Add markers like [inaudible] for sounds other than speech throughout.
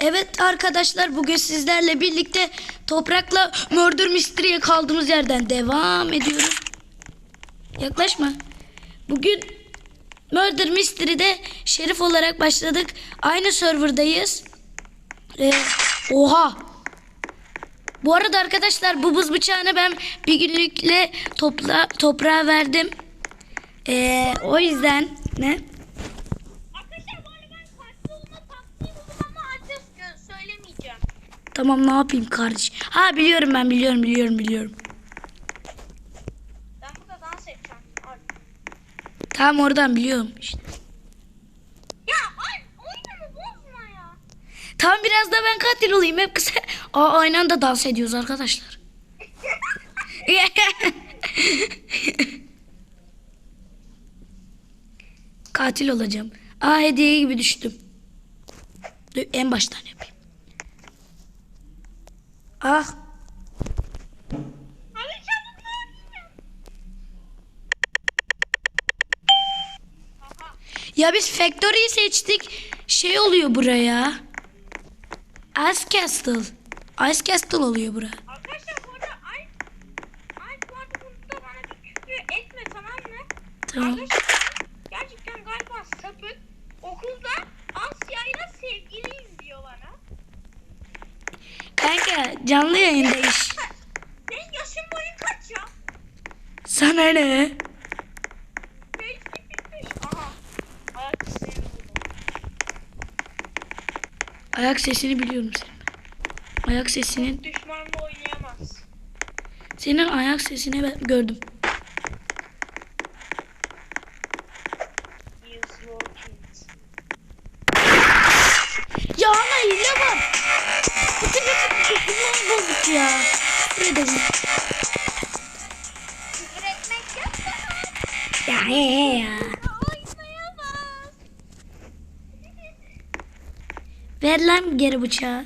Evet arkadaşlar bugün sizlerle birlikte toprakla Murder Mystery'e kaldığımız yerden devam ediyoruz. Yaklaşma. Bugün Murder Mystery'de şerif olarak başladık. Aynı serverdayız. Ee, oha. Bu arada arkadaşlar bu buz bıçağını ben bir günlükle topla, toprağa verdim. Ee, o yüzden ne? Tamam ne yapayım kardeş? Ha biliyorum ben biliyorum biliyorum biliyorum. Ben burada dans edeceğim. Al. Tamam oradan biliyorum işte. Ya ay oyunumu bozma ya. Tamam biraz da ben katil olayım hep kısa. Aa aynı anda dans ediyoruz arkadaşlar. [laughs] katil olacağım. Aa hediye gibi düştüm. En baştan yapayım. Ah Hadi çabuk ya biz Factory'yi seçtik. Şey oluyor buraya. Ice Castle. Ice Castle oluyor bura. Arkadaşlar bu arada bu arada burada bana bir küfür etme tamam mı? Tamam. Arkadaşlar canlı yayındayız. Ha, Senin yaşın boyun kaç ya? Sana ne? Aha. Ayak sesini. Ayak sesini biliyorum senin. Ayak sesinin Düşmanla oynayamaz. senin ayak sesini ben gördüm. Ver lan geri bıçağı.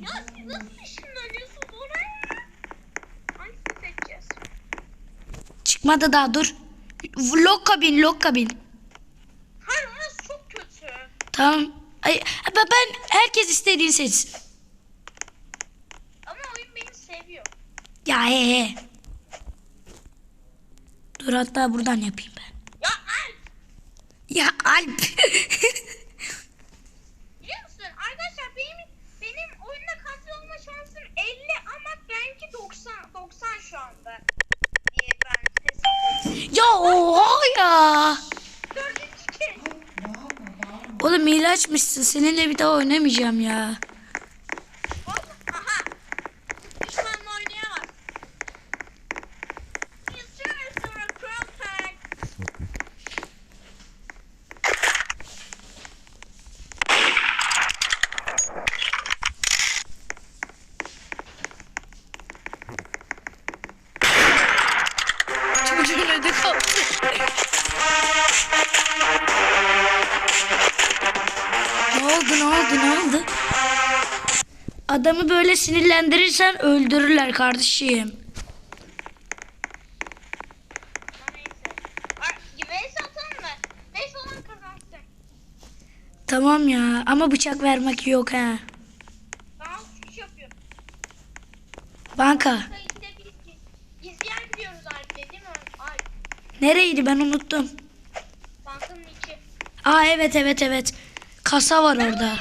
ya siz nasıl ışınlanıyorsunuz oraya? Hangisini seçeceğiz? Çıkmadı daha dur. Lok kabin lok kabin. Hayır orası çok kötü. Tamam. Ay, ben ben- herkes istediğini seçsin. Ama oyun beni seviyor. Ya he he. Dur hatta buradan yapayım ben. Ya Alp. Ya Alp. [laughs] Biliyor musun? Arkadaşlar benim benim oyunda katil olma şansım 50 ama benimki 90 90 şu anda. Diye ben hesapladım. ya oha ya. Dördüncü kez. Oğlum hile açmışsın. Seninle bir daha oynamayacağım ya. Oldu ne oldu ne oldu? Adamı böyle sinirlendirirsen öldürürler kardeşim. Tamam ya ama bıçak vermek yok ha. Tamam çıkış yapıyorum. Banka. Nereydi ben unuttum. Bankanın içi. Aa evet evet evet. Kasa var orada.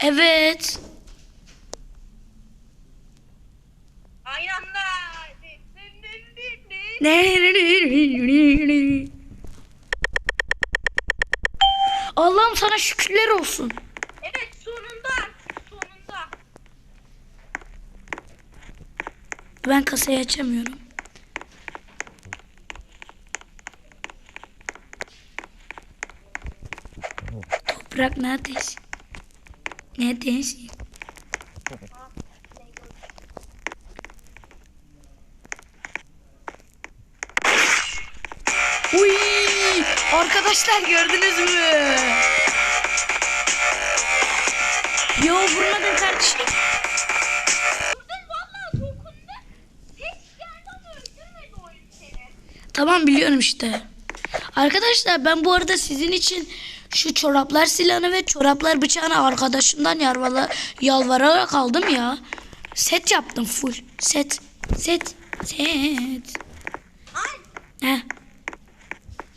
Evet. Aynı anda. Allah'ım sana şükürler olsun. Evet sonunda. Sonunda. Ben kasayı açamıyorum. Toprak neredesin? Neredesin? Uy! Arkadaşlar gördünüz mü? Yo vurmadın kardeşim. Tamam biliyorum işte. Arkadaşlar ben bu arada sizin için Şu çoraplar silahını ve çoraplar bıçağını arkadaşımdan yarvala, yalvararak aldım ya. Set yaptım full. Set. Set. Set. Ay Heh.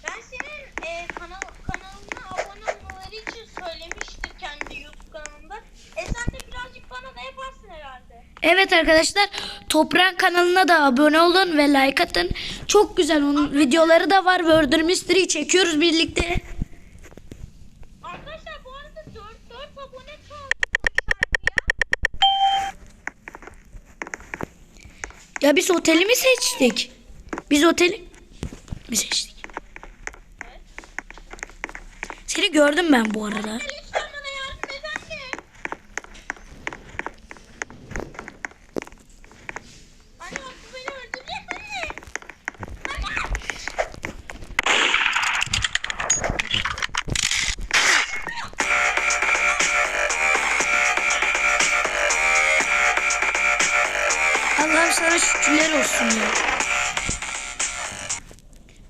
ben senin e, kanal, kanalına abone olmaları için söylemiştim kendi YouTube kanalımda. E sen de birazcık bana da yaparsın herhalde. Evet arkadaşlar Toprağın kanalına da abone olun ve like atın. Çok güzel onun videoları da var. Murder Mystery çekiyoruz birlikte. Arkadaşlar bu arada 4 4 abone kaldı ya. Ya biz oteli mi seçtik? Biz oteli mi seçtik? Seni gördüm ben bu arada. Allah'ım sana şükürler olsun ya.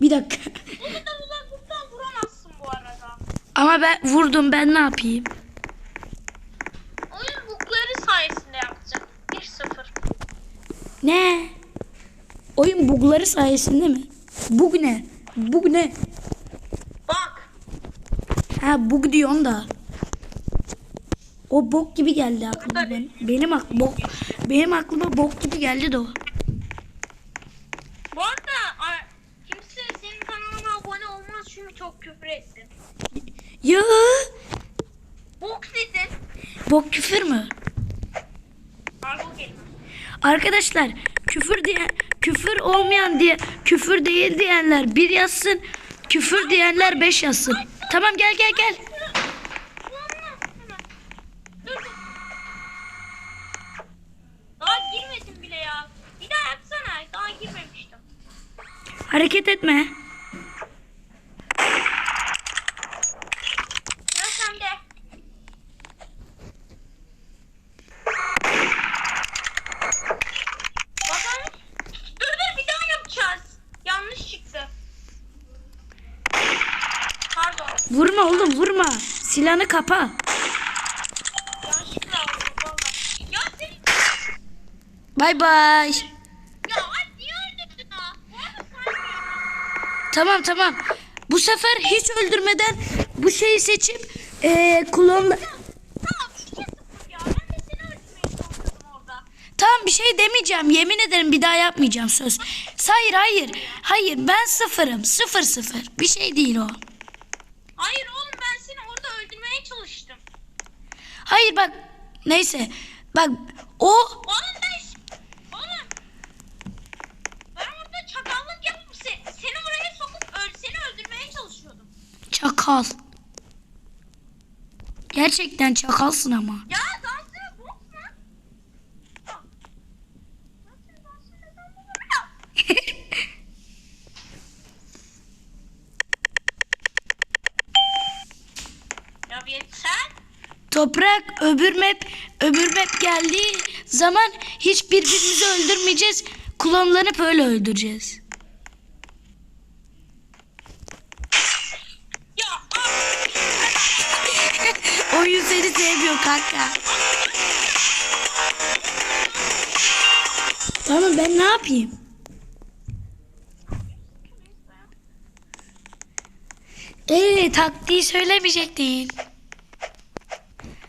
Bir dakika. Kadar uzaklıktan vuramazsın bu arada. Ama ben vurdum ben ne yapayım? Oyun bukları sayesinde yapacağım. 1-0. Ne? Oyun bugları sayesinde mi? Bug ne? Bug ne? Bak. Ha bug diyorsun da. O bok gibi geldi aklıma benim. Benim ak bok benim aklıma bok gibi geldi de o. Bu arada kimse senin kanalına abone olmaz çünkü çok küfür ettin. Ya Bok dedin. bok küfür mü? Arkadaşlar küfür diye küfür olmayan diye küfür değil diyenler bir yazsın. Küfür diyenler beş yazsın. Tamam gel gel gel. Dur dur. Daha girmedim bile ya. Bir daha yapsana. Daha girmemiştim. Hareket etme. Sıra sende. Bakalım. Dur dur bir daha yapacağız. Yanlış çıktı. Pardon. Vurma oğlum vurma. Silahını kapa. Bay bay. Ya ay niye öldürdün ha? Bu arada saymıyorum. Tamam tamam. Bu sefer hiç öldürmeden bu şeyi seçip eee klonla... Tamam bir şey demeyeceğim. Yemin ederim bir daha yapmayacağım söz. Hayır hayır. Hayır ben sıfırım. Sıfır sıfır. Bir şey değil o. Hayır oğlum ben seni orada öldürmeye çalıştım. Hayır bak. Neyse. Bak o Oğlum ben... Oğlum. Ben orada çakallık yapıp se- seni oraya sokup öl seni öldürmeye çalışıyordum. Çakal. Gerçekten çakalsın ama. Ya dansını bozma. Bir. [laughs] Toprak öbür map öbür map geldiği zaman hiç birbirimizi öldürmeyeceğiz. Klonlanıp öyle öldüreceğiz. Sevmiyor kanka. Tamam ben ne yapayım? Ee taktiği söylemeyecektin.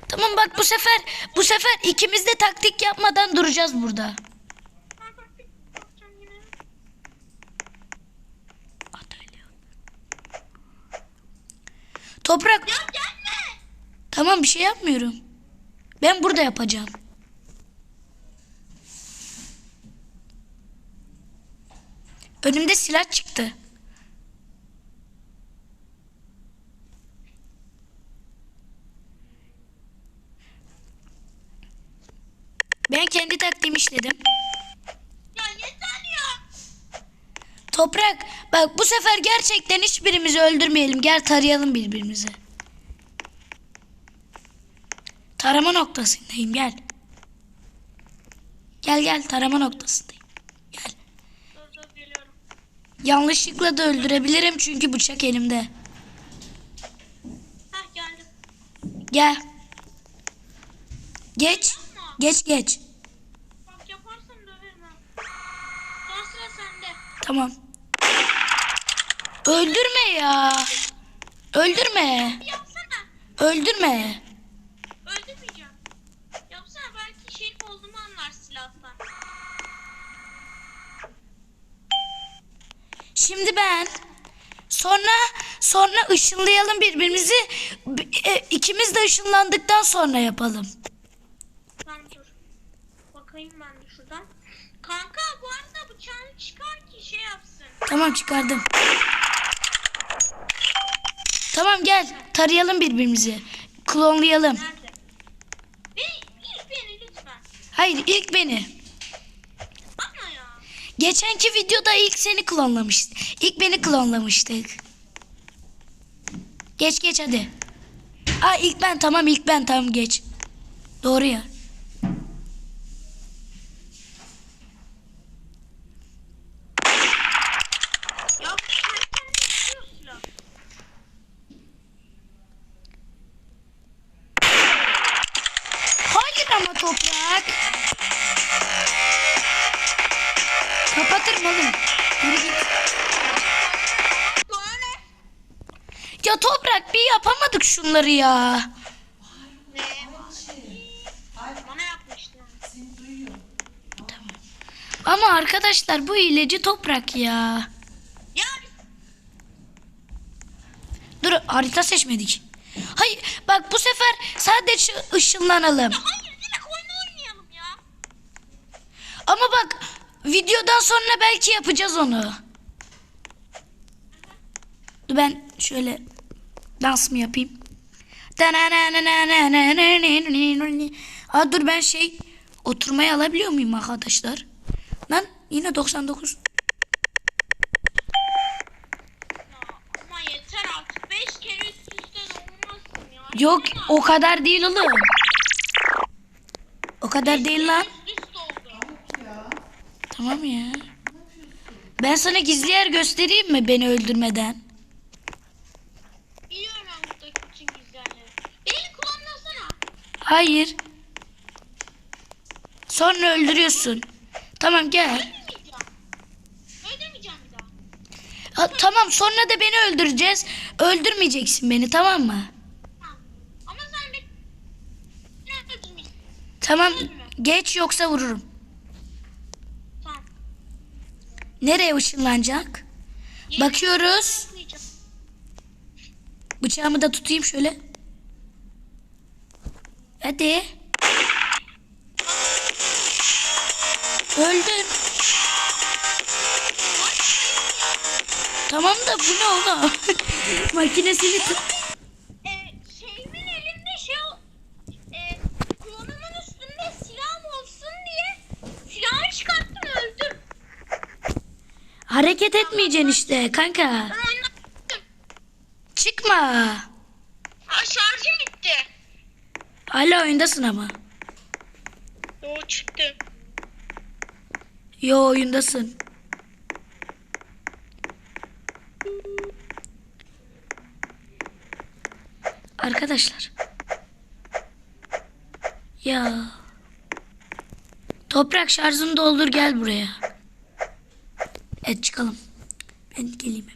Tamam bak bu sefer bu sefer ikimiz de taktik yapmadan duracağız burada. Toprak Ya gelme. Tamam bir şey yapmıyorum. Ben burada yapacağım. Önümde silah çıktı. Ben kendi taktiğimi işledim. Ya yeter ya. Toprak bak bu sefer gerçekten hiçbirimizi öldürmeyelim. Gel tarayalım birbirimizi. Tarama noktasındayım gel. Gel gel tarama noktasındayım. Gel. Dur dur geliyorum. Yanlışlıkla da öldürebilirim çünkü bıçak elimde. Ha Gel. Geç. Geç geç. Bak yaparsan döverim ha. Son sıra sende. Tamam. Öldürme ya. Öldürme. Yapsana. Öldürme. Öldürmeyeceğim. Yapsana belki şeyin olduğumu anlar silahtan. Şimdi ben sonra sonra ışınlayalım birbirimizi. E, ikimiz de ışınlandıktan sonra yapalım. Tamam dur. Bakayım ben de şuradan. Kanka bu arada bıçağını çıkar ki şey yapsın. Tamam çıkardım. Tamam gel tarayalım birbirimizi. Klonlayalım. Nerede? Beni, ilk beni lütfen. Hayır ilk beni. Geçenki videoda ilk seni klonlamıştık. İlk beni klonlamıştık. Geç geç hadi. Aa ilk ben tamam ilk ben tamam geç. Doğru ya. Hayır ama toprak. Kapatırım oğlum. Yürü git. Ya toprak bir yapamadık şunları ya. Yapmıştın. Ama arkadaşlar bu hileci toprak ya. Ya Dur harita seçmedik. Hayır bak bu sefer sadece ışınlanalım. hayır direkt oyunu oynayalım ya. Ama bak videodan sonra belki yapacağız onu. Dur ben şöyle dans mı yapayım? Aa, dur ben şey oturmaya alabiliyor muyum arkadaşlar? Lan yine 99. Ya, ama yeter artık. Beş kere üst üste de olmazsın ya. Yok o kadar değil oğlum. O kadar değil lan. Tamam ya. Ben sana gizli yer göstereyim mi beni öldürmeden? Biliyorum ben buradaki bütün gizlerleri. Beni kullanmasana. Hayır. Sonra öldürüyorsun. Tamam gel. Öldürmeyeceğim. Öldürmeyeceğim bir daha. Ha, tamam sonra da beni öldüreceğiz. Öldürmeyeceksin beni tamam mı? Tamam. Ama sen beni ne öldürmeyeceksin? Tamam geç yoksa vururum. Tamam. Nereye ışınlanacak? Yeni Bakıyoruz. Bıçağımı da tutayım şöyle. Hadi. Öldün. Tamam da bu ne oğlum? [laughs] Makinesini tut. Ee, şeyimin elinde şey ol- e, klonumun üstünde silahım olsun diye silahı çıkarttım öldüm. Hareket etmeyeceksin işte kanka. Çıktım. Çıkma. Aa, şarjım bitti. Hala oyundasın ama. Yo çıktı. Yo oyundasın. Arkadaşlar. Ya. Toprak şarjını doldur gel buraya. Evet çıkalım. Ben geleyim.